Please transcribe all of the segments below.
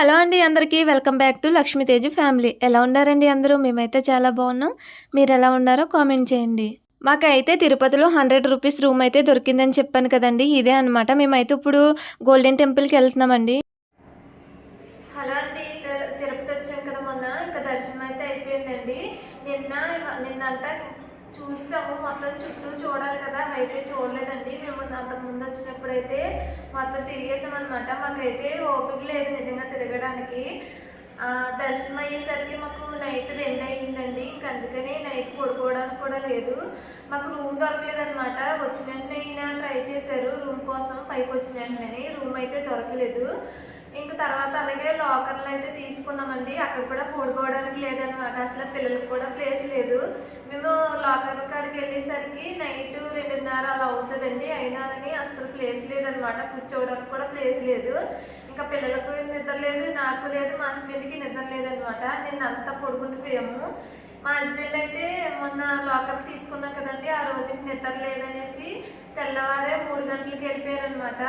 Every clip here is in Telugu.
హలో అండి అందరికీ. Welcome back to Lakshmiteja family. ఎలా ఉన్నారండి అందరూ? మేమైతే చాలా బాగున్నాం. మీరు ఎలా ఉన్నారో కామెంట్ చేయండి. మాకైతే తిరుపతిలో హండ్రెడ్ రూపీస్ రూమ్ అయితే దొరికిందని చెప్పాను కదండి. ఇదే అనమాట మేమైతే ఇప్పుడు గోల్డెన్ టెంపుల్కి వెళ్తున్నామండి. హలో అండి. తిరుపతి వచ్చాం కదా మొన్న. ఇంకా దర్శనం అయితే అయిపోయిందండి. నిన్న నిన్నంతా చూసాము. మొత్తం చుట్టూ చూడాలి కదా అయితే చూడలేదండి. మేము అంతకు ముందు వచ్చినప్పుడైతే మొత్తం తిరిగేసాం అనమాట మాకైతే ఓపిక లేదు నిజంగా తిరగడానికి. దర్శనం అయ్యేసరికి మాకు నైట్ రెండు అయిందండి ఇంక అందుకని నైట్ పడుకోవడానికి కూడా లేదు. మాకు రూమ్ దొరకలేదనమాట వచ్చిన ట్రై చేశారు. రూమ్ కోసం పైకి వచ్చిన రూమ్ అయితే దొరకలేదు. ఇంక తర్వాత అలాగే లాకర్లు అయితే తీసుకున్నామండి. అక్కడ కూడా పడుకోవడానికి లేదనమాట అసలు పిల్లలకు కూడా ప్లేస్ లేదు. మేము లాకర్ కాడికి వెళ్ళేసరికి నైట్ రెండున్నర అలా అవుతుందండి. అయినా కానీ అసలు ప్లేస్ లేదనమాట కూర్చోవడానికి కూడా ప్లేస్ లేదు. ఇంకా పిల్లలకు నిద్ర లేదు నాకు లేదు మా హస్బెండ్కి నిద్ర లేదనమాట నిన్న అంతా పడుకుండిపోయాము. మా హస్బెండ్ అయితే మొన్న లాకర్ తీసుకున్నాం కదండి. ఆ రోజుకి నిద్ర లేదనేసి తెల్లవారే మూడు గంటలకి వెళ్ళిపోయారనమాట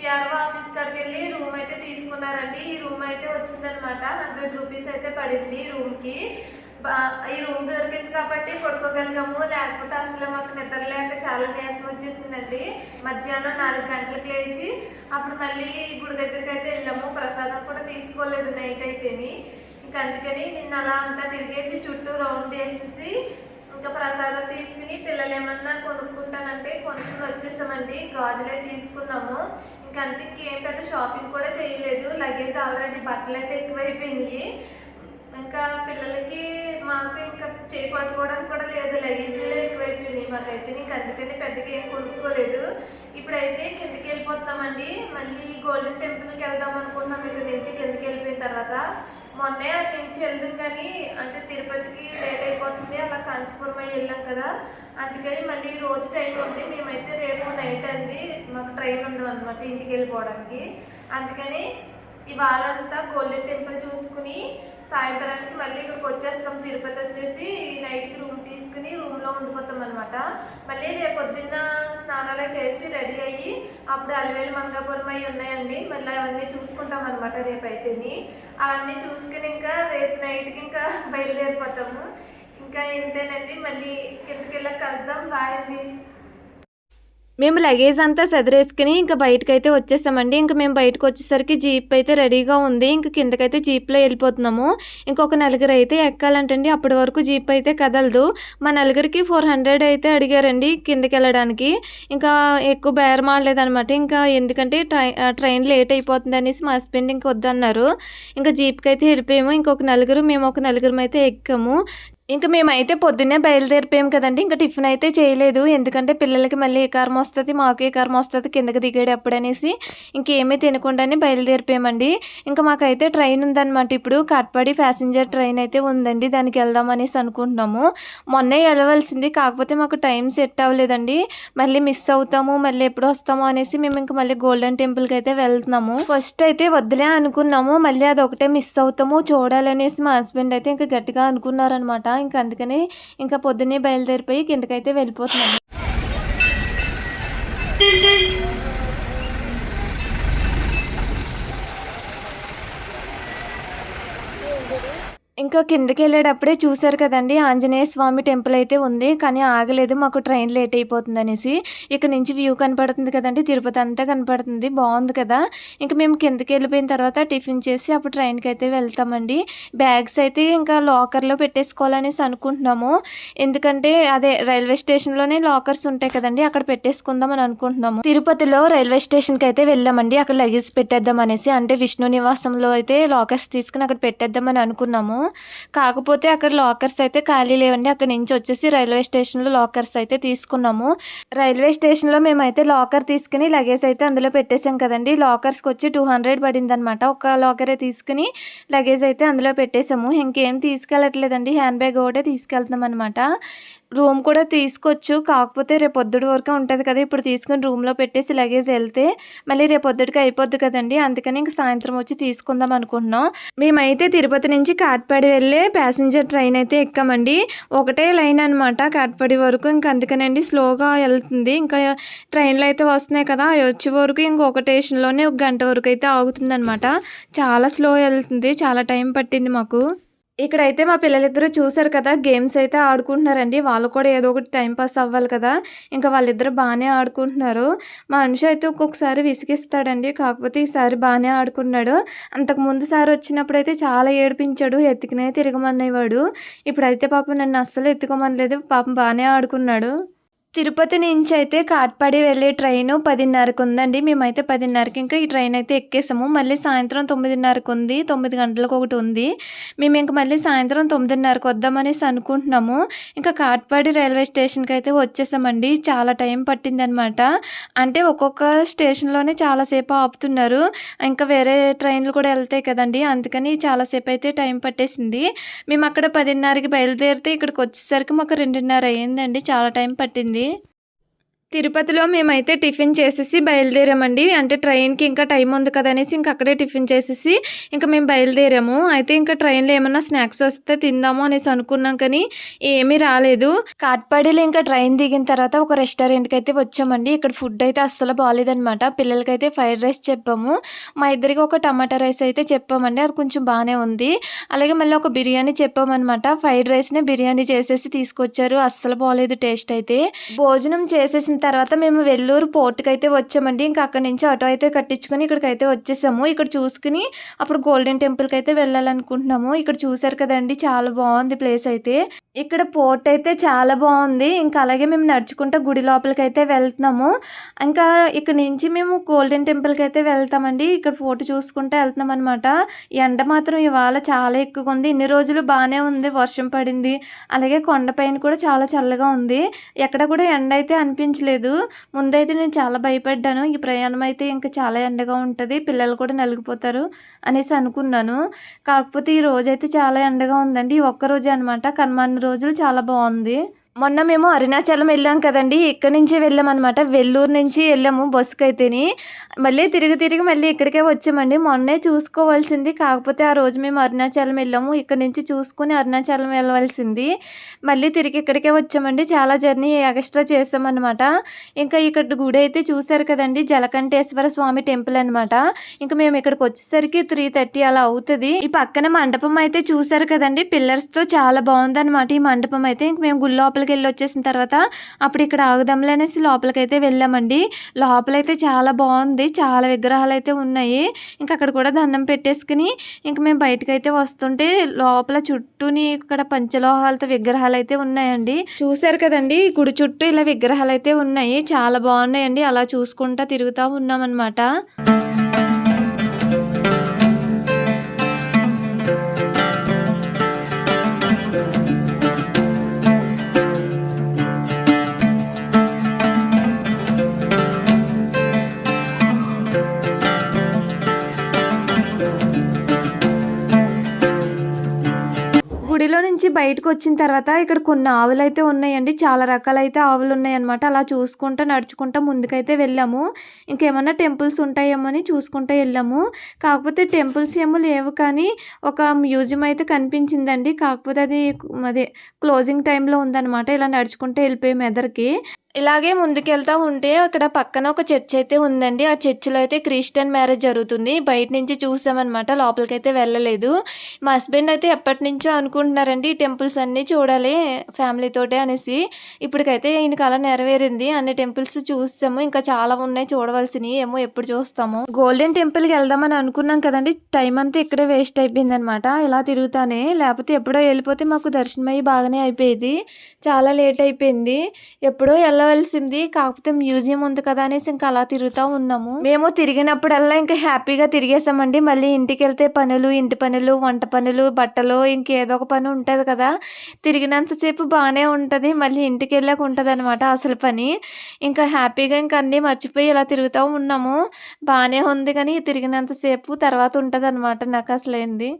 సిఆర్ఓ ఆఫీస్ కాడికి వెళ్ళి రూమ్ అయితే తీసుకున్నారండి. ఈ రూమ్ అయితే వచ్చిందనమాట హండ్రెడ్ రూపీస్ అయితే పడింది రూమ్కి బా- ఈ రూమ్ దొరికింది కాబట్టి పడుకోగలిగాము. లేకపోతే అసలు మాకు నిద్ర లేక చాలా నీరసం వచ్చేసిందండి. మధ్యాహ్నం నాలుగు గంటలకు లేచి అప్పుడు మళ్ళీ గుడి దగ్గరికి అయితే వెళ్ళాము. ప్రసాదం కూడా తీసుకోలేదు నైట్ అయితేని. ఇంకా అందుకని నిన్న అలా అంతా తిరిగేసి చుట్టూ రౌండ్ వేసేసి ఇంకా ప్రసాదం తీసుకుని పిల్లలు ఏమన్నా కొనుక్కుంటానంటే కొనుక్కుని వచ్చేసామండి. గాజులే తీసుకున్నాము. ఇంకా ఏం పెద్ద షాపింగ్ కూడా చేయలేదు. లగేజ్ ఆల్రెడీ బట్టలు అయితే ఎక్కువైపోయినాయి. ఇంకా పిల్లలకి మాకు ఇంకా చేయి పట్టుకోవడానికి కూడా లేదు. లగేజీలే ఎక్కువైపోయినాయి. మాకైతే నీకు అందుకని పెద్దగా ఏం కొనుక్కోలేదు. ఇప్పుడైతే కిందకి వెళ్ళిపోతున్నామండి. మళ్ళీ గోల్డెన్ టెంపుల్కి వెళ్దాం అనుకుంటున్నాం. ఇక్కడ నుంచి కిందకి వెళ్ళిపోయిన తర్వాత. మొన్నే అటు నుంచి వెళ్దాం కానీ అంటే తిరుపతికి లేట్ అయిపోతుంది అలా కాంచీపురం అయి వెళ్ళాం కదా. అందుకని మళ్ళీ రోజు టైం ఉంది మేమైతే రేపు నైట్ అండి మాకు ట్రైన్ ఉందాం అనమాట ఇంటికి వెళ్ళిపోవడానికి. అందుకని ఇవాళ అంతా గోల్డెన్ టెంపుల్ చూసుకుని సాయంత్రానికి మళ్ళీ ఇక్కడికి వచ్చేస్తాం. తిరుపతి వచ్చేసి నైట్కి రూమ్ తీసుకుని రూమ్లో ఉండిపోతాం అనమాట మళ్ళీ రేపు పొద్దున్న స్నానాలు చేసి రెడీ అయ్యి అప్పుడు అలివేలు మంగాపురం అయి ఉన్నాయండి. మళ్ళీ అవన్నీ చూసుకుంటాం అనమాట రేపు అవన్నీ చూసుకుని ఇంకా రేపు నైట్కి ఇంకా బయలుదేరిపోతాము. ఇంకా ఏంటేనండి మళ్ళీ కిందకి వెళ్ళక కలుద్దాం. బాయ్ అండి. మేము లగేజ్ అంతా సదిరేసుకుని ఇంకా బయటకైతే అయితే వచ్చేసామండి. ఇంకా మేము బయటకు వచ్చేసరికి జీప్ అయితే రెడీగా ఉంది. ఇంకా కిందకైతే జీప్లో వెళ్ళిపోతున్నాము. ఇంకొక నలుగురు అయితే ఎక్కాలంటండి. అప్పటి వరకు జీప్ అయితే కదలదు. మా నలుగురికి ఫోర్ హండ్రెడ్ అయితే అడిగారండి కిందకి వెళ్ళడానికి ఇంకా ఎక్కువ బేరం ఆడలేదనమాట ఇంకా ఎందుకంటే ట్రై ట్రైన్ లేట్ అయిపోతుంది అనేసి మా హస్బెండ్ ఇంక వద్దన్నారు. ఇంకా జీప్కి అయితే వెళ్ళిపోయాము. ఇంకొక నలుగురు మేము ఒక నలుగురం అయితే ఎక్కాము. ఇంకా మేమైతే పొద్దున్నే బయలుదేరిపోయాం కదండి. ఇంకా టిఫిన్ అయితే చేయలేదు. ఎందుకంటే పిల్లలకి మళ్ళీ ఏ కారం వస్తుంది మాకు ఏ కారం వస్తుంది కిందకి దిగేటప్పుడు అనేసి ఇంకేమీ తినకుండానే బయలుదేరిపోయామండి. ఇంకా మాకైతే ట్రైన్ ఉందన్నమాట. ఇప్పుడు కాట్పాడి ప్యాసింజర్ ట్రైన్ అయితే ఉందండి. దానికి వెళ్దాం అనేసి అనుకుంటున్నాము. మొన్నే వెళ్ళవలసింది. కాకపోతే మాకు టైం సెట్ అవ్వలేదండి. మళ్ళీ మిస్ అవుతాము మళ్ళీ ఎప్పుడు వస్తాము అనేసి మేము ఇంకా మళ్ళీ గోల్డెన్ టెంపుల్కి అయితే వెళ్తున్నాము. ఫస్ట్ అయితే వద్దులే అనుకున్నాము. మళ్ళీ అది ఒకటే మిస్ అవుతాము చూడాలనేసి మా హస్బెండ్ అయితే ఇంకా గట్టిగా అనుకున్నారనమాట ఇంకా అందుకని ఇంకా పొద్దున్నే బయలుదేరిపోయి కిందకైతే వెళ్ళిపోతున్నాను. ఇంకా కిందకి వెళ్ళేటప్పుడే చూశారు కదండి ఆంజనేయ స్వామి టెంపుల్ అయితే ఉంది కానీ ఆగలేదు మాకు ట్రైన్ లేట్ అయిపోతుంది అనేసి. ఇక్కడ నుంచి వ్యూ కనపడుతుంది కదండి తిరుపతి అంతా కనపడుతుంది బాగుంది కదా. ఇంకా మేము కిందకి వెళ్ళిపోయిన తర్వాత టిఫిన్ చేసి అప్పుడు ట్రైన్కి అయితే వెళ్తామండి. బ్యాగ్స్ అయితే ఇంకా లాకర్లో పెట్టేసుకోవాలనేసి అనుకుంటున్నాము. ఎందుకంటే అదే రైల్వే స్టేషన్లోనే లాకర్స్ ఉంటాయి కదండి అక్కడ పెట్టేసుకుందాం అని అనుకుంటున్నాము. తిరుపతిలో రైల్వే స్టేషన్కి అయితే వెళ్ళామండి అక్కడ లగేజ్ పెట్టేద్దాం అనేసి. అంటే విష్ణు నివాసంలో అయితే లాకర్స్ తీసుకుని అక్కడ పెట్టేద్దామని అనుకున్నాము. కాకపోతే అక్కడ లాకర్స్ అయితే ఖాళీ లేవండి. అక్కడ నుంచి వచ్చేసి రైల్వే స్టేషన్లో లాకర్స్ అయితే తీసుకున్నాము. రైల్వే స్టేషన్లో మేమైతే లాకర్ తీసుకుని లగేజ్ అయితే అందులో పెట్టేసాం కదండి. లాకర్స్కి వచ్చి టూ హండ్రెడ్ పడింది అనమాట ఒక లాకరే తీసుకుని లగేజ్ అయితే అందులో పెట్టేసాము. ఇంకేం తీసుకెళ్ళట్లేదండి. హ్యాండ్ బ్యాగ్ ఒకటే తీసుకెళ్తున్నాం అనమాట రూమ్ కూడా తీసుకోవచ్చు. కాకపోతే రేపొద్దుటి వరకే ఉంటుంది కదా! ఇప్పుడు తీసుకొని రూమ్‌లో పెట్టేసి లగేజ్ వెళ్తే మళ్ళీ రేపొద్దుటికి అయిపోద్ది కదండి అందుకని ఇంక సాయంత్రం వచ్చి తీసుకుందాం అనుకుంటున్నాం. మేమైతే తిరుపతి నుంచి కాట్పాడి వెళ్ళే ప్యాసింజర్ ట్రైన్ అయితే ఎక్కామండి. ఒకటే లైన్ అనమాట కాట్పాడి వరకు. ఇంక అందుకనండి స్లోగా వెళ్తుంది ఇంకా ట్రైన్‌లు అయితే వస్తున్నాయి కదా! వచ్చే వరకు ఇంకొక స్టేషన్‌లోనే ఒక గంట వరకు అయితే ఆగుతుందనమాట. చాలా స్లో వెళ్తుంది చాలా టైం పట్టింది మాకు. ఇక్కడైతే మా పిల్లలిద్దరూ చూసారు కదా! గేమ్స్ అయితే ఆడుకుంటున్నారండి. వాళ్ళు కూడా ఏదో ఒకటి టైం పాస్ అవ్వాలి కదా! ఇంకా వాళ్ళిద్దరూ బాగానే ఆడుకుంటున్నారు. మా మనిషి అయితే ఒక్కొక్కసారి విసిగిస్తాడండి. కాకపోతే ఈసారి బాగానే ఆడుకున్నాడు. అంతకు ముందు సారి అయితే చాలా ఏడిపించాడు. ఎత్తుకునే తిరగమనేవాడు. ఇప్పుడైతే పాపం నన్ను అస్సలు ఎత్తుకోమనలేదు. పాపం బాగానే ఆడుకున్నాడు. తిరుపతి నుంచి అయితే కాట్పాడి వెళ్ళే ట్రైను 10:30కి ఉందండి. మేమైతే 10:30కి ఇంకా ఈ ట్రైన్ అయితే ఎక్కేసాము. మళ్ళీ సాయంత్రం 9:30కి ఉంది. తొమ్మిది గంటలకు ఒకటి ఉంది. మేము ఇంకా మళ్ళీ సాయంత్రం 9:30కి వద్దామనేసి అనుకుంటున్నాము. ఇంకా కాట్పాడి రైల్వే స్టేషన్‌కి అయితే వచ్చేసామండి. చాలా టైం పట్టిందనమాట. అంటే ఒక్కొక్క స్టేషన్‌లోనే చాలాసేపు ఆపుతున్నారు. ఇంకా వేరే ట్రైన్‌లు కూడా వెళ్తాయి కదండి అందుకని చాలాసేపు అయితే టైం పట్టేసింది. మేము అక్కడ 10:30కి బయలుదేరితే ఇక్కడికి వచ్చేసరికి మాకు 2:30 అయిందండి. చాలా టైం పట్టింది. que తిరుపతిలో మేమైతే టిఫిన్ చేసేసి బయలుదేరామండి. అంటే ట్రైన్‌కి ఇంకా టైం ఉంది కదా! అనేసి ఇంక అక్కడే టిఫిన్ చేసేసి ఇంకా మేము బయలుదేరాము. అయితే ఇంకా ట్రైన్‌లో ఏమన్నా స్నాక్స్ వస్తే తిందాము అనేసి అనుకున్నాం కానీ ఏమీ రాలేదు. కాట్పాడిలో ఇంకా ట్రైన్ దిగిన తర్వాత ఒక రెస్టారెంట్‌కి అయితే వచ్చామండి. ఇక్కడ ఫుడ్ అయితే అస్సలు బాగాలేదనమాట పిల్లలకైతే ఫ్రైడ్ రైస్ చెప్పాము. మా ఇద్దరికి ఒక టమాటా రైస్ అయితే చెప్పామండి. అది కొంచెం బాగానే ఉంది. అలాగే మళ్ళీ ఒక బిర్యానీ చెప్పామనమాట. ఫ్రైడ్ రైస్‌నే బిర్యానీ చేసేసి తీసుకొచ్చారు. అస్సలు బాగాలేదు టేస్ట్ అయితే. భోజనం చేసేసిన తర్వాత మేము వెల్లూరు పోర్ట్‌కైతే వచ్చామండి. ఇంకా అక్కడి నుంచి ఆటో అయితే కట్టించుకొని అయితే వచ్చేసాము. ఇక్కడ చూసుకుని అప్పుడు గోల్డెన్ టెంపుల్‌కైతే వెళ్ళాలనుకుంటున్నాము. ఇక్కడ చూసారు కదండి చాలా బాగుంది ప్లేస్ అయితే. ఇక్కడ పోర్ట్ అయితే చాలా బాగుంది ఇంకా అలాగే మేము నడుచుకుంటూ గుడి లోపలికి అయితే వెళ్తున్నాము. ఇంకా ఇక్కడ నుంచి మేము గోల్డెన్ టెంపుల్‌కైతే వెళ్తామండి. ఇక్కడ ఫోటో చూసుకుంటూ ఎళ్తున్నామనమాట. ఎండ మాత్రం ఇవాళ చాలా ఎక్కువగా ఉంది. ఇన్ని రోజులు బాగానే ఉంది. వర్షం పడింది. అలాగే కొండపైన కూడా చాలా చల్లగా ఉంది. ఎక్కడ కూడా ఎండ అయితే అనిపించలేదు. ముందైతే నేను చాలా భయపడ్డాను. ఈ ప్రయాణం అయితే ఇంకా చాలా ఎండగా ఉంటుంది పిల్లలు కూడా నలిగిపోతారు అనేసి అనుకున్నాను. కాకపోతే ఈ రోజైతే చాలా ఎండగా ఉందండి. ఈ ఒక్క అనమాట. కనుమ రోజులు చాలా బాగుంది మొన్న మేము అరుణాచలం వెళ్ళాం కదండి ఇక్కడి వెళ్ళాం అనమాట వెల్లూరు నుంచి వెళ్ళాము బస్సుకైతేని. మళ్ళీ తిరిగి తిరిగి మళ్ళీ ఇక్కడికే వచ్చామండి. మొన్నే చూసుకోవాల్సింది. కాకపోతే ఆ రోజు మేము అరుణాచలం వెళ్ళాము. ఇక్కడ నుంచి చూసుకుని అరుణాచలం వెళ్ళవలసింది. మళ్ళీ తిరిగి ఇక్కడికే వచ్చామండి. చాలా జర్నీ ఎగస్ట్రా చేసామనమాట. ఇంకా ఇక్కడ గుడి అయితే చూశారు కదండి జలకంఠేశ్వర స్వామి టెంపుల్ అనమాట. ఇంకా మేము ఇక్కడికి వచ్చేసరికి 3:30 అలా అవుతుంది ఈ పక్కన మండపం అయితే చూసారు కదండి పిల్లర్స్‌తో చాలా బాగుందన్నమాట ఈ మండపం అయితే. ఇంక మేము గుడి లోపలికెళ్ళి వచ్చేసిన తర్వాత అప్పుడు ఇక్కడ ఆగుదాంలే అనేసి లోపలికైతే వెళ్ళామండి. లోపలైతే చాలా బాగుంది చాలా విగ్రహాలు అయితే ఉన్నాయి. ఇంక అక్కడ కూడా దండం పెట్టేసుకుని ఇంక మేము బయటకైతే వస్తుంటే లోపల చుట్టూని ఇక్కడ పంచలోహాలతో విగ్రహాలు అయితే ఉన్నాయండి. చూసారు కదండి గుడి చుట్టూ ఇలా విగ్రహాలు అయితే ఉన్నాయి. చాలా బాగున్నాయండి అలా చూసుకుంటా తిరుగుతా ఉన్నామనమాట. బయటకు వచ్చిన తర్వాత ఇక్కడ కొన్ని ఆవులైతే ఉన్నాయండి. చాలా రకాలైతే ఆవులున్నాయనమాట. అలా చూసుకుంటా, నడుచుకుంటా ముందుకైతే వెళ్ళాము. ఇంకేమన్నా టెంపుల్స్ ఉంటాయేమో అని చూసుకుంటా వెళ్ళాము కాకపోతే టెంపుల్స్ ఏమో లేవు కానీ ఒక మ్యూజియం అయితే కనిపించిందండి. కాకపోతే అది అదే క్లోజింగ్ టైంలో ఉందన్నమాట ఇలా నడుచుకుంటూ వెళ్ళిపోయాము ఎదరికి ఇలాగే ముందుకెళ్తా ఉంటే అక్కడ పక్కన ఒక చర్చ్ అయితే ఉందండి. ఆ చర్చిలో అయితే క్రిస్టియన్ మ్యారేజ్ జరుగుతుంది. బయట నుంచి చూసామనమాట. లోపలికైతే వెళ్ళలేదు. మా హస్బెండ్ అయితే ఎప్పటినుంచో అనుకుంటున్నారండి ఈ టెంపుల్స్ అన్నీ చూడాలి ఫ్యామిలీతోటే అనేసి. ఇప్పటికైతే ఈయనకి అలా నెరవేరింది. అన్ని టెంపుల్స్ చూసాము ఇంకా చాలా ఉన్నాయి చూడవలసినవి ఏమో ఎప్పుడు చూస్తాము గోల్డెన్ టెంపుల్‌కి వెళ్దామని అనుకున్నాం కదండి టైం అంతా ఇక్కడే వేస్ట్ అయిపోయిందనమాట. ఇలా తిరుగుతానే. లేకపోతే ఎప్పుడో వెళ్ళిపోతే మాకు దర్శనం అయ్యి బాగానే అయిపోయేది. చాలా లేట్ అయిపోయింది. ఎప్పుడో వెళ్ళవలసింది. కాకపోతే మ్యూజియం ఉంది కదా! అనేసి ఇంకా అలా తిరుగుతూ ఉన్నాము. మేము తిరిగినప్పుడల్లా ఇంకా హ్యాపీగా తిరిగేసామండి. మళ్ళీ ఇంటికెళ్తే పనులు, ఇంటి పనులు, వంట పనులు, బట్టలు ఇంకేదో ఒక పని ఉంటుంది కదా! తిరిగినంతసేపు బాగానే ఉంటుంది మళ్ళీ ఇంటికి వెళ్ళాక ఉంటుంది అనమాట అసలు పని. ఇంకా హ్యాపీగా ఇంకా అన్నీ మర్చిపోయి ఇలా తిరుగుతూ ఉన్నాము. బాగానే ఉంది కానీ తిరిగినంతసేపు తర్వాత ఉంటుంది అనమాట నాకు అసలు ఏంది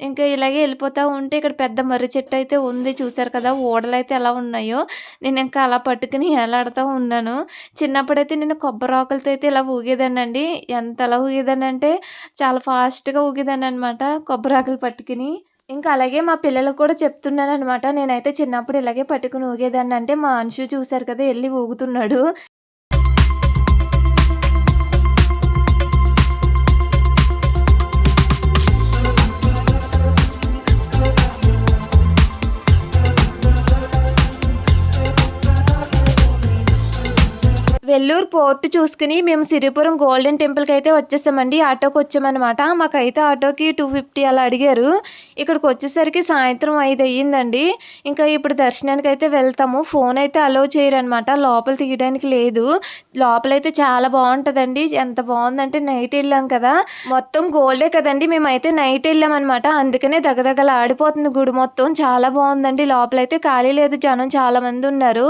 ఇంకా ఇలాగే వెళ్ళిపోతూ ఉంటే ఇక్కడ పెద్ద మర్రి చెట్టు అయితే ఉంది. చూసారు కదా ఓడలైతే ఎలా ఉన్నాయో. నేను ఇంకా అలా పట్టుకుని ఎలాడుతూ ఉన్నాను. చిన్నప్పుడైతే నేను కొబ్బరి ఆకులతో అయితే ఇలా ఊగేదానండి ఎంత ఎలా ఊగేదానంటే చాలా ఫాస్ట్గా ఊగేదాన్ని అనమాట కొబ్బరి ఆకులు పట్టుకుని. ఇంకా అలాగే మా పిల్లలకు కూడా చెప్తున్నాను అనమాట నేనైతే చిన్నప్పుడు ఇలాగే పట్టుకుని ఊగేదాన్ని అంటే మా అంశు చూసారు కదా వెళ్ళి ఊగుతున్నాడు. వెల్లూరు పోర్ట్ చూసుకుని మేము సిరిపురం గోల్డెన్ టెంపుల్కి అయితే వచ్చేసామండి. ఆటోకి వచ్చామన్నమాట. మాకైతే ఆటోకి టూ ఫిఫ్టీ అలా అడిగారు. ఇక్కడికి వచ్చేసరికి సాయంత్రం ఐదు అయ్యిందండి. ఇంకా ఇప్పుడు దర్శనానికి అయితే వెళ్తాము. ఫోన్ అయితే అలో చేయరనమాట లోపల తీయడానికి లేదు. లోపలైతే చాలా బాగుంటుందండి. ఎంత బాగుందంటే నైట్ వెళ్ళాం కదా. మొత్తం గోల్డే కదండి. మేమైతే నైట్ వెళ్ళామన్నమాట. అందుకనే దగదగల ఆడిపోతుంది గుడి మొత్తం. చాలా బాగుందండి. లోపలైతే ఖాళీ లేదు. జనం చాలామంది ఉన్నారు.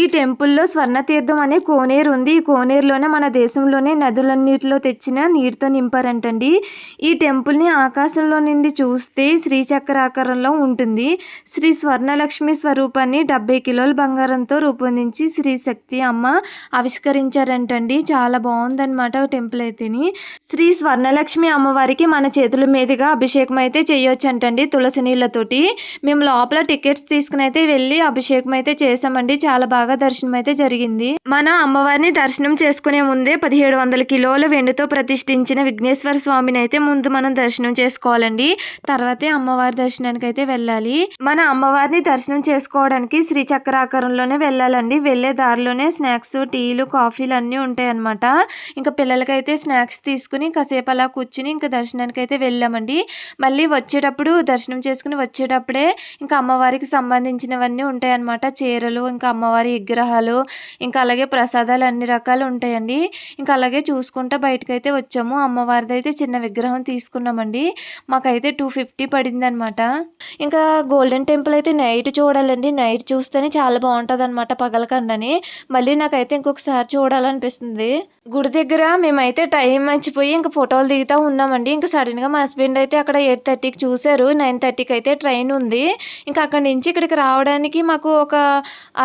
ఈ టెంపుల్లో స్వర్ణ తీర్థం అనే కోనేరు ఉంది ఈ కోనేరులోనే మన దేశంలోనే నదులన్నిటిలో తెచ్చిన నీటితో నింపారంటండి. ఈ టెంపుల్ని ఆకాశంలో నుండి చూస్తే శ్రీచక్ర ఆకారంలో ఉంటుంది. శ్రీ స్వర్ణలక్ష్మి స్వరూపాన్ని డెబ్బై కిలోల బంగారంతో రూపొందించి శ్రీ శక్తి అమ్మ ఆవిష్కరించారంటండి. చాలా బాగుందన్నమాట టెంపుల్ అయితేని. శ్రీ స్వర్ణలక్ష్మి అమ్మవారికి మన చేతుల మీదుగా అభిషేకం అయితే చేయొచ్చు అంటండి తులసి నీళ్ళతోటి. మేము లోపల టికెట్స్ తీసుకుని అయితే వెళ్ళి అభిషేకం అయితే చేసామండి చాలా బాగా దర్శనం అయితే జరిగింది. మన అమ్మవారిని దర్శనం చేసుకునే ముందే పదిహేడు వందల కిలోల వెండితో ప్రతిష్ఠించిన విఘ్నేశ్వర స్వామిని అయితే ముందు మనం దర్శనం చేసుకోవాలండి. తర్వాతే అమ్మవారి దర్శనానికి అయితే వెళ్ళాలి. మన అమ్మవారిని దర్శనం చేసుకోవడానికి శ్రీ చక్రాకారంలోనే వెళ్ళాలండి. వెళ్ళే దారిలోనే స్నాక్స్ టీలు కాఫీలు అన్నీ ఉంటాయి అనమాట ఇంకా పిల్లలకైతే స్నాక్స్ తీసుకుని కాసేపు అలా కూర్చుని ఇంకా దర్శనానికి అయితే వెళ్ళామండి. మళ్ళీ వచ్చేటప్పుడు దర్శనం చేసుకుని వచ్చేటప్పుడే ఇంకా అమ్మవారికి సంబంధించినవన్నీ ఉంటాయి అన్నమాట చీరలు ఇంకా అమ్మవారి విగ్రహాలు ఇంకా అలాగే ప్రసాదాలు అన్ని రకాలు ఉంటాయండి. ఇంకా అలాగే చూసుకుంటా బయటకు అయితే వచ్చాము. అమ్మవారిది అయితే చిన్న విగ్రహం తీసుకున్నామండి. మాకైతే టూ ఫిఫ్టీ పడింది అనమాట ఇంకా గోల్డెన్ టెంపుల్ అయితే నైట్ చూడాలండి. నైట్ చూస్తేనే చాలా బాగుంటుంది అనమాట పగలకండని మళ్ళీ నాకైతే ఇంకొకసారి చూడాలనిపిస్తుంది. గుడి దగ్గర మేమైతే టైం మర్చిపోయి ఇంకా ఫోటోలు దిగుతూ ఉన్నామండి. ఇంకా సడన్గా మా హస్బెండ్ అయితే అక్కడ ఎయిట్ థర్టీకి చూశారు. నైన్ థర్టీకి అయితే ట్రైన్ ఉంది. ఇంకా అక్కడి నుంచి ఇక్కడికి రావడానికి మాకు ఒక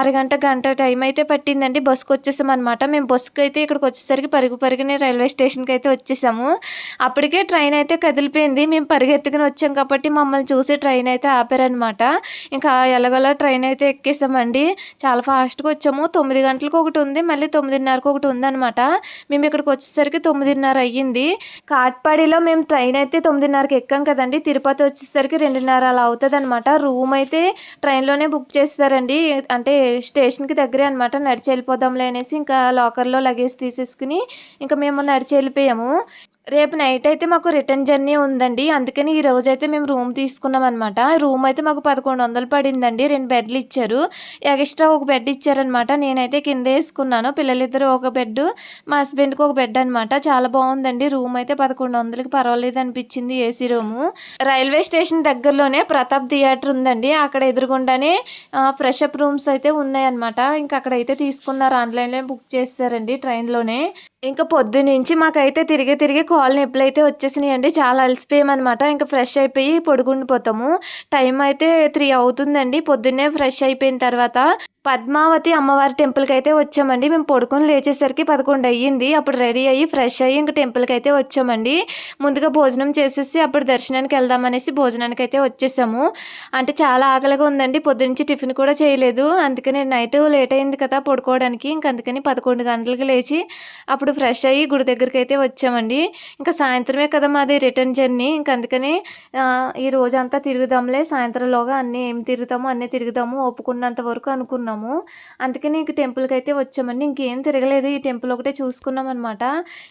అరగంట గంట టైం అయితే పట్టిందండి. బస్సుకు వచ్చేసాం అనమాట మేము బస్సుకి అయితే ఇక్కడికి వచ్చేసరికి పరుగు పరుగుని రైల్వే స్టేషన్కి అయితే వచ్చేసాము. అప్పటికే ట్రైన్ అయితే కదిలిపోయింది. మేము పరిగెత్తుకుని వచ్చాం కాబట్టి మమ్మల్ని చూసి ట్రైన్ అయితే ఆపారనమాట ఇంకా ఎలాగోలా ట్రైన్ అయితే ఎక్కేసామండి. చాలా ఫాస్ట్గా వచ్చాము. తొమ్మిది గంటలకు ఒకటి ఉంది. మళ్ళీ తొమ్మిదిన్నరకు ఒకటి ఉందనమాట మేము ఇక్కడికి వచ్చేసరికి తొమ్మిదిన్నర అయ్యింది. కాట్పాడిలో మేము ట్రైన్ అయితే తొమ్మిదిన్నరకి ఎక్కాం కదండి. తిరుపతి వచ్చేసరికి రెండున్నర అలా అవుతుంది అనమాట రూమ్ అయితే ట్రైన్లోనే బుక్ చేస్తారండి. అంటే స్టేషన్కి దగ్గరే అనమాట నడిచి వెళ్ళిపోదాంలే అనేసి ఇంకా లాకర్లో లగేజ్ తీసేసుకుని ఇంకా మేము నడిచి వెళ్ళిపోయాము రేపు నైట్ అయితే మాకు రిటర్న్ జర్నీ ఉందండి. అందుకని ఈ రోజు అయితే మేము రూమ్ తీసుకున్నాం అనమాట రూమ్ అయితే మాకు పదకొండు వందలు పడిందండి. రెండు బెడ్లు ఇచ్చారు. ఎక్స్ట్రా ఒక బెడ్ ఇచ్చారనమాట నేనైతే కింద వేసుకున్నాను. పిల్లలిద్దరు ఒక బెడ్ మా హస్బెండ్కి ఒక బెడ్ అనమాట చాలా బాగుందండి. రూమ్ అయితే పదకొండు వందలకి పర్వాలేదు అనిపించింది ఏసీ రూము. రైల్వే స్టేషన్ దగ్గరలోనే ప్రతాప్ థియేటర్ ఉందండి. అక్కడ ఎదురుగుండానే ఫ్రెష్ అప్ రూమ్స్ అయితే ఉన్నాయన్నమాట. ఇంకా అక్కడైతే తీసుకున్నారు. ఆన్లైన్లో బుక్ చేస్తారండి ట్రైన్లోనే. ఇంకా పొద్దునుంచి మాకైతే తిరిగి తిరిగి కాళ్ళు నొప్పులు అయితే వచ్చేసినాయండి. చాలా అలసిపోయామన్నమాట. ఇంకా ఫ్రెష్ అయిపోయి పొడుగుండిపోతాము టైం అయితే త్రీ అవుతుందండి. పొద్దున్నే ఫ్రెష్ అయిపోయిన తర్వాత పద్మావతి అమ్మవారి టెంపుల్కి అయితే వచ్చామండి. మేము పడుకొని లేచేసరికి పదకొండు అయ్యింది. అప్పుడు రెడీ అయ్యి ఫ్రెష్ అయ్యి ఇంక టెంపుల్కి అయితే వచ్చామండి. ముందుగా భోజనం చేసేసి అప్పుడు దర్శనానికి వెళ్దామనేసి భోజనానికి అయితే వచ్చేసాము. అంటే చాలా ఆకలిగా ఉందండి. పొద్దునుంచి టిఫిన్ కూడా చేయలేదు. అందుకని నైట్ లేట్ అయింది కదా పడుకోవడానికి. ఇంక అందుకని పదకొండు గంటలకు లేచి అప్పుడు ఫ్రెష్ అయ్యి గుడి దగ్గరికి అయితే వచ్చామండి. ఇంకా సాయంత్రమే కదా మాది రిటర్న్ జర్నీ. ఇంక అందుకని ఈ రోజంతా తిరుగుదాంలే. సాయంత్రంలోగా అన్నీ ఏం తిరుగుతామో అన్నీ తిరుగుదాము ఒప్పుకున్నంత వరకు అనుకున్నాము. అందుకని ఇంక టెంపుల్కి అయితే వచ్చామండి. ఇంకేం తిరగలేదు. ఈ టెంపుల్ ఒకటే చూసుకున్నాం అనమాట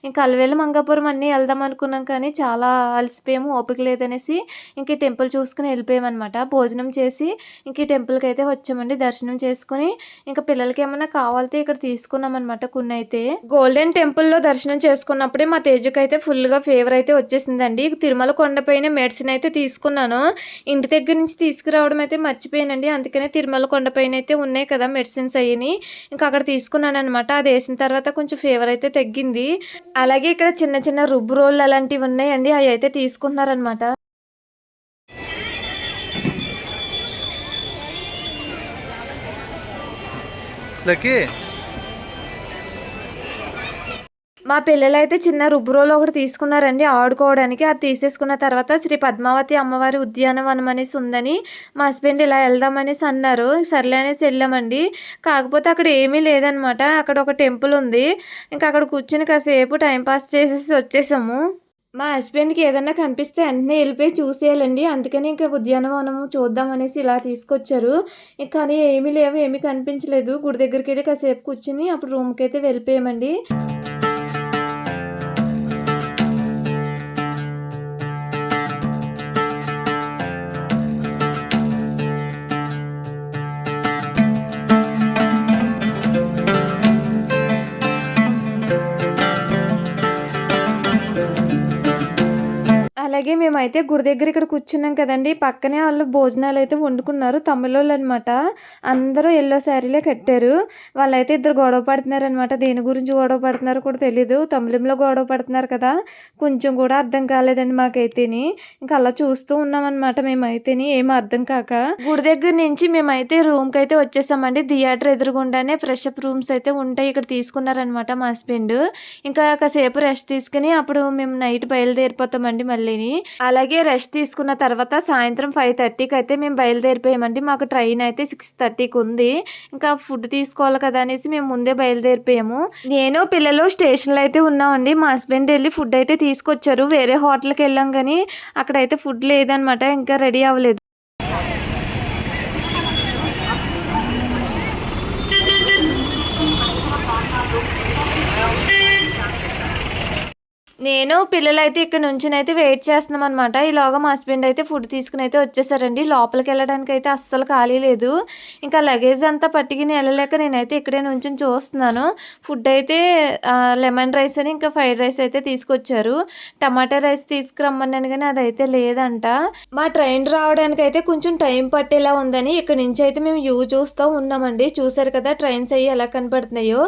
ఇంకా అలవేలు మంగాపురం అన్నీ వెళ్దాం అనుకున్నాం కానీ చాలా అలసిపోయాము ఓపిక లేదనేసి ఇంక ఈ టెంపుల్ చూసుకుని వెళ్ళిపోయామన్నమాట భోజనం చేసి ఇంక ఈ టెంపుల్కి అయితే వచ్చామండి దర్శనం చేసుకుని. ఇంకా పిల్లలకి ఏమైనా కావాలితే ఇక్కడ తీసుకున్నాం అనమాట కొన్ని అయితే గోల్డెన్ టెంపుల్లో దర్శనం చేసుకున్నప్పుడే మా తేజుకి అయితే ఫుల్గా ఫేవర్ అయితే వచ్చేసిందండి. తిరుమల కొండపైన మెడిసిన్ అయితే తీసుకున్నాను. ఇంటి దగ్గర నుంచి తీసుకురావడం అయితే మర్చిపోయానండి. అందుకనే తిరుమల కొండపైన అయితే ఉన్నాయి కదా మెడిసిన్స్ అయ్యని. ఇంకా అక్కడ తీసుకున్నాను అనమాట అది వేసిన తర్వాత కొంచెం ఫేవర్ అయితే తగ్గింది. అలాగే ఇక్కడ చిన్న చిన్న రుబ్బు రోళ్ళు అలాంటివి ఉన్నాయండి. అవి అయితే తీసుకుంటున్నారనమాట లక్కీ మా పిల్లలు అయితే చిన్న రుబ్బురోలు ఒకటి తీసుకున్నారండి ఆడుకోవడానికి. అది తీసేసుకున్న తర్వాత శ్రీ పద్మావతి అమ్మవారి ఉద్యానవనం అనేసి ఉందని మా హస్బెండ్ ఇలా వెళ్దామనేసి అన్నారు. సర్లే అనేసి వెళ్ళామండి. కాకపోతే అక్కడ ఏమీ లేదనమాట. అక్కడ ఒక టెంపుల్ ఉంది. ఇంకా అక్కడ కూర్చుని కాసేపు టైంపాస్ చేసేసి వచ్చేసాము. మా హస్బెండ్కి ఏదన్నా కనిపిస్తే వెంటనే వెళ్ళిపోయి చూసేయాలండి. అందుకని ఇంకా ఉద్యానవనం చూద్దాం అనేసి ఇలా తీసుకొచ్చారు. ఇంకా కానీ ఏమీ లేవు ఏమీ కనిపించలేదు. గుడి దగ్గరికి వెళ్ళి కాసేపు కూర్చుని అప్పుడు రూమ్కి అయితే వెళ్ళిపోయామండి. అలాగే మేమైతే గుడి దగ్గర ఇక్కడ కూర్చున్నాం కదండి. పక్కనే వాళ్ళు భోజనాలు అయితే వండుకున్నారు. తమిళోళ్ళు అనమాట అందరూ ఎల్లో శారీలే కట్టారు. వాళ్ళైతే ఇద్దరు గొడవ పడుతున్నారు అనమాట దేని గురించి గొడవ పడుతున్నారో కూడా తెలీదు. తమిళంలో గొడవ పడుతున్నారు కదా. కొంచెం కూడా అర్థం కాలేదండి మాకైతేని. ఇంకా అలా చూస్తూ ఉన్నామన్నమాట మేమైతేని. ఏం అర్థం కాక. గుడి దగ్గర నుంచి మేమైతే రూమ్కి అయితే వచ్చేసామండి. థియేటర్ ఎదురుగుండానే ఫ్రెష్ అప్ రూమ్స్ అయితే ఉంటాయి ఇక్కడ తీసుకున్నారనమాట మా హస్బెండ్ ఇంకా కాసేపు రెస్ట్ తీసుకుని అప్పుడు మేము నైట్ బయలుదేరిపోతామండి మళ్ళీ. మళ్ళీని అలాగే రెస్ట్ తీసుకున్న తర్వాత సాయంత్రం ఫైవ్ థర్టీకి అయితే మేము బయలుదేరిపోయామండి. మాకు ట్రైన్ అయితే సిక్స్ థర్టీకి ఉంది. ఇంకా ఫుడ్ తీసుకోవాలి కదా అనేసి మేము ముందే బయలుదేరిపోయాము. నేను పిల్లలు స్టేషన్లో అయితే ఉన్నామండి. మా హస్బెండ్ వెళ్ళి ఫుడ్ అయితే తీసుకొచ్చారు. వేరే హోటల్కి వెళ్ళాం కానీ అక్కడైతే ఫుడ్ లేదనమాట ఇంకా రెడీ అవ్వలేదు. నేను పిల్లలైతే ఇక్కడ నుంచి అయితే వెయిట్ చేస్తున్నాం అనమాట ఈలోగా మా హస్బెండ్ అయితే ఫుడ్ తీసుకుని అయితే వచ్చేసారండి. లోపలికి వెళ్ళడానికి అయితే అస్సలు ఖాళీ లేదు. ఇంకా లగేజ్ అంతా పట్టుకుని వెళ్ళలేక నేనైతే ఇక్కడే నుంచి చూస్తున్నాను. ఫుడ్ అయితే లెమన్ రైస్ అని ఇంకా ఫ్రైడ్ రైస్ అయితే తీసుకొచ్చారు. టమాటా రైస్ తీసుకురమ్మన్నాను కానీ అదైతే లేదంట. మా ట్రైన్ రావడానికి అయితే కొంచెం టైం పట్టేలా ఉందని ఇక్కడ నుంచి అయితే మేము యూ చూస్తూ ఉన్నామండి. చూసారు కదా ట్రైన్స్ అవి ఎలా కనపడుతున్నాయో.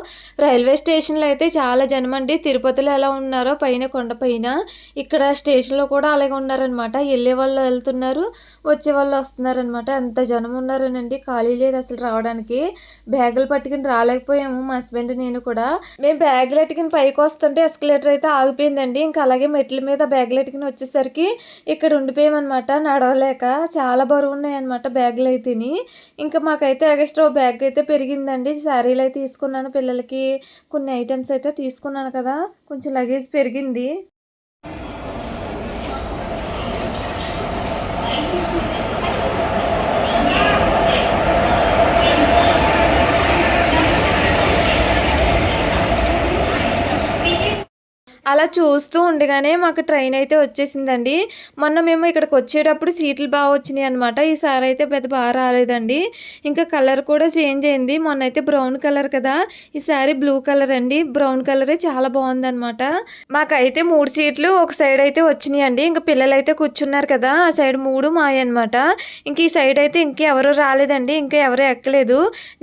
రైల్వే స్టేషన్లో అయితే చాలా జనం అండి. తిరుపతిలో ఎలా ఉన్నారో పైన కొండపైన ఇక్కడ స్టేషన్లో కూడా అలాగే ఉన్నారనమాట వెళ్ళే వాళ్ళు వెళ్తున్నారు వచ్చే వాళ్ళు వస్తున్నారనమాట అంత జనం ఉన్నారనండి. ఖాళీ లేదు అసలు రావడానికి. బ్యాగులు పట్టుకుని రాలేకపోయాము మా హస్బెండ్ నేను కూడా. మేము బ్యాగులు ఎట్టుకుని పైకి వస్తుంటే ఎస్కలేటర్ అయితే ఆగిపోయిందండి. ఇంకా అలాగే మెట్ల మీద బ్యాగులు ఎట్టుకుని వచ్చేసరికి ఇక్కడ ఉండిపోయామన్నమాట. నడవలేక చాలా బరువు ఉన్నాయన్నమాట బ్యాగులు అయితేని. ఇంకా మాకైతే ఎగస్ట్రా బ్యాగ్ అయితే పెరిగిందండి. శారీలు అయితే తీసుకున్నాను పిల్లలకి. కొన్ని ఐటమ్స్ అయితే తీసుకున్నాను కదా. కొంచెం లగేజ్ పెరిగింది అలా చూస్తూ ఉండగానే మాకు ట్రైన్ అయితే వచ్చేసిందండి. మొన్న మేము ఇక్కడికి వచ్చేటప్పుడు సీట్లు బాగా వచ్చినాయి అనమాట ఈసారి అయితే పెద్ద బాగా రాలేదండి. ఇంకా కలర్ కూడా చేంజ్ అయింది. మొన్న అయితే బ్రౌన్ కలర్ కదా. ఈసారి బ్లూ కలర్ అండి. బ్రౌన్ కలరే చాలా బాగుందనమాట మాకైతే మూడు సీట్లు ఒక సైడ్ అయితే వచ్చినాయండి. ఇంకా పిల్లలు అయితే కూర్చున్నారు కదా. ఆ సైడ్ మూడు మాయ అనమాట ఇంక ఈ సైడ్ అయితే ఇంకెవరు రాలేదండి. ఇంకా ఎవరు ఎక్కలేదు.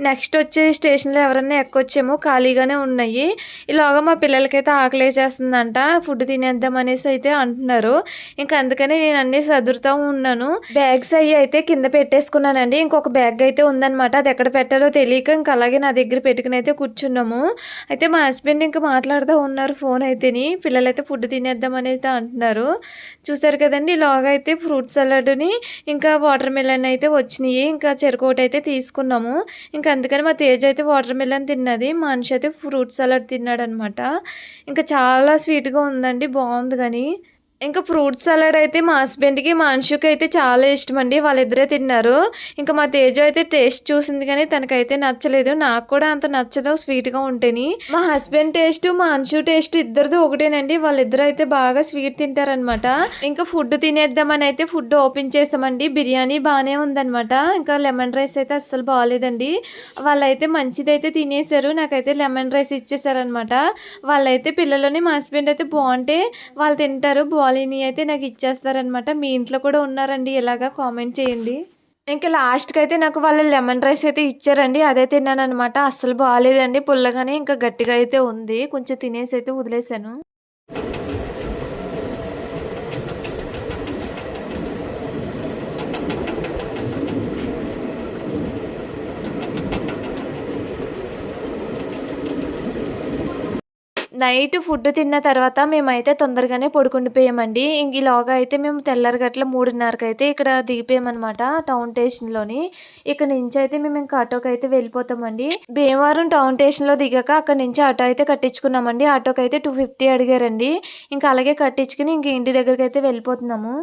నెక్స్ట్ వచ్చే స్టేషన్లో ఎవరన్నా ఎక్కొచ్చేమో ఖాళీగానే ఉన్నాయి. ఇలాగా మా పిల్లలకైతే ఆకలేసేస్తుందంట. ఫుడ్ తినేద్దాం అనేసి అయితే అంటున్నారు. ఇంకా అందుకని నేను అన్ని సదురుతూ ఉన్నాను. బ్యాగ్స్ అవి అయితే కింద పెట్టేసుకున్నానండి. ఇంకొక బ్యాగ్ అయితే ఉందన్నమాట. అది ఎక్కడ పెట్టాలో తెలియక ఇంకా అలాగే నా దగ్గర పెట్టుకుని అయితే కూర్చున్నాము. అయితే మా హస్బెండ్ ఇంకా మాట్లాడుతూ ఉన్నారు ఫోన్ అయితేని. పిల్లలైతే ఫుడ్ తినేద్దాం అనేది అంటున్నారు. చూసారు కదండి ఇలాగ అయితే ఫ్రూట్ సలాడ్ని ఇంకా వాటర్ మిలన్ అయితే వచ్చినాయి. ఇంకా చెరుకోటి అయితే తీసుకున్నాము. ఇంకా అందుకని మా తేజ్ అయితే వాటర్ మిలన్ తిన్నది. మనిషి అయితే ఫ్రూట్ సలాడ్ తిన్నాడు అనమాట ఇంకా చాలా స్వీట్గా ఉందండి బాగుంది కానీ ఇంకా ఫ్రూట్ సలాడ్ అయితే మా హస్బెండ్కి మా అంశుకి అయితే చాలా ఇష్టం అండి వాళ్ళిద్దరే తిన్నారు. ఇంకా మా తేజ అయితే టేస్ట్ చూసింది కానీ తనకైతే నచ్చలేదు. నాకు కూడా అంత నచ్చదు స్వీట్గా ఉంటేని. మా హస్బెండ్ టేస్ట్ మా అంశు టేస్ట్ ఇద్దరిది ఒకటేనండి. వాళ్ళిద్దరు అయితే బాగా స్వీట్ తింటారనమాట ఇంకా ఫుడ్ తినేద్దామని అయితే ఫుడ్ ఓపెన్ చేసామండి. బిర్యానీ బాగానే ఉందన్నమాట. ఇంకా లెమన్ రైస్ అయితే అస్సలు బాగాలేదండి వాళ్ళైతే మంచిదైతే తినేశారు నాకైతే లెమన్ రైస్ ఇచ్చేసారనమాట వాళ్ళైతే పిల్లలని మా హస్బెండ్ అయితే బాగుంటే వాళ్ళు తింటారు. కాలనీ అయితే నాకు ఇచ్చేస్తారనమాట మీ ఇంట్లో కూడా ఉన్నారండి ఇలాగా కామెంట్ చేయండి. ఇంకా లాస్ట్కి అయితే నాకు వాళ్ళు లెమన్ రైస్ అయితే ఇచ్చారండి అదే తిన్నాను అనమాట అస్సలు బాగాలేదండి పుల్లగానే ఇంకా గట్టిగా అయితే ఉంది. కొంచెం తినేసి అయితే వదిలేశాను. నైట్ ఫుడ్ తిన్న తర్వాత మేమైతే తొందరగానే పడుకుండిపోయామండి. ఇంక ఈలోగా అయితే మేము తెల్లారి గట్ల 3:30కైతే ఇక్కడ దిగిపోయామనమాట టౌన్ స్టేషన్‌లోని. ఇక్కడ నుంచి అయితే మేము ఇంకా ఆటోకి అయితే వెళ్ళిపోతామండి. భీమవరం టౌన్ స్టేషన్‌లో దిగాక అక్కడ నుంచి ఆటో అయితే కట్టించుకున్నామండి. ఆటోకి అయితే టూ ఫిఫ్టీ అడిగారండి. ఇంకా అలాగే కట్టించుకుని ఇంక ఇంటి దగ్గరికైతే వెళ్ళిపోతున్నాము.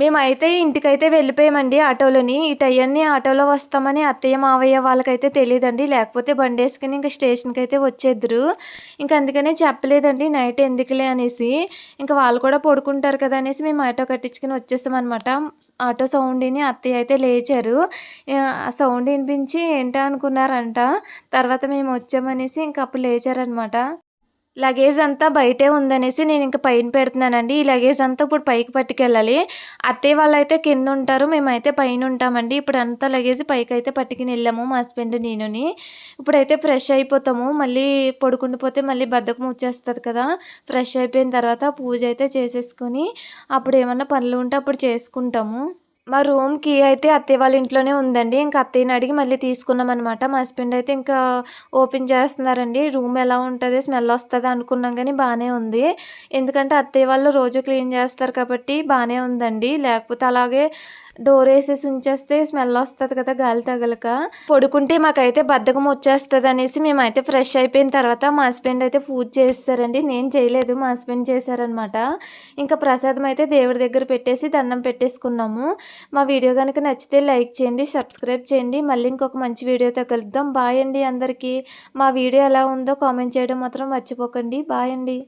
మేమైతే ఇంటికైతే వెళ్ళిపోయామండి ఆటోలోని. ఈ టయాన్ని ఆటోలో వస్తామని అత్తయ్య, మావయ్య వాళ్ళకైతే తెలియదండి లేకపోతే బండేసుకొని ఇంక అయితే వచ్చేద్దురు. ఇంక అందుకనే చెప్పలేదండి నైట్ ఎందుకులే అనేసి. ఇంక వాళ్ళు కూడా పడుకుంటారు కదా అనేసి మేము ఆటో కట్టించుకుని వచ్చేసామన్నమాట ఆటో సౌండ్ ఇని అత్తయ్య అయితే లేచారు. ఆ సౌండ్ వినిపించి ఏంటా అనుకున్నారంట. తర్వాత మేము వచ్చామనేసి ఇంకా అప్పుడు లేచారనమాట. లగేజ్ అంతా బయటే ఉందనేసి నేను ఇంకా పైన పెడుతున్నానండి. ఈ లగేజ్ అంతా ఇప్పుడు పైకి పట్టుకెళ్ళాలి. అత్తయ్య కింద ఉంటారు మేమైతే పైన ఉంటామండి ఇప్పుడంతా లగేజ్ పైకి అయితే పట్టుకుని వెళ్ళాము మా హస్బెండ్ నేనుని. ఇప్పుడైతే ఫ్రెష్ అయిపోతాము. మళ్ళీ పడుకుండిపోతే మళ్ళీ బద్దకం వచ్చేస్తుంది కదా! ఫ్రెష్ అయిపోయిన తర్వాత పూజ అయితే చేసేసుకొని అప్పుడు ఏమన్నా పనులు ఉంటే అప్పుడు చేసుకుంటాము. మా రూమ్ కీ అయితే అత్తయ్య వాళ్ళ ఇంట్లోనే ఉందండి. ఇంకా అత్తయ్యని అడిగి మళ్ళీ తీసుకున్నామనమాట. మా హస్బెండ్ అయితే ఇంకా ఓపెన్ చేస్తున్నారండి. రూమ్ ఎలా ఉంటుంది స్మెల్ వస్తుంది అనుకున్నాం కానీ బాగానే ఉంది. ఎందుకంటే అత్తయ్య వాళ్ళు రోజు క్లీన్ చేస్తారు కాబట్టి బాగానే ఉందండి. లేకపోతే అలాగే డోర్ వేసేసి ఉంచేస్తే స్మెల్ వస్తుంది కదా! గాలి తగలక. పడుకుంటే మాకైతే బద్ధకం అనేసి మేమైతే ఫ్రెష్ అయిపోయిన తర్వాత మా హస్బెండ్ అయితే పూజ చేస్తారండి నేను చేయలేదు. మా హస్బెండ్ చేశారనమాట. ఇంకా ప్రసాదం అయితే దేవుడి దగ్గర పెట్టేసి దండం పెట్టేసుకున్నాము. మా వీడియో కనుక నచ్చితే లైక్ చేయండి. సబ్స్క్రైబ్ చేయండి. మళ్ళీ ఇంకొక మంచి వీడియోతో కలుద్దాం. బాయ్ అండి అందరికీ. మా వీడియో ఎలా ఉందో కామెంట్ చేయడం మాత్రం మర్చిపోకండి. బాయ్ అండి.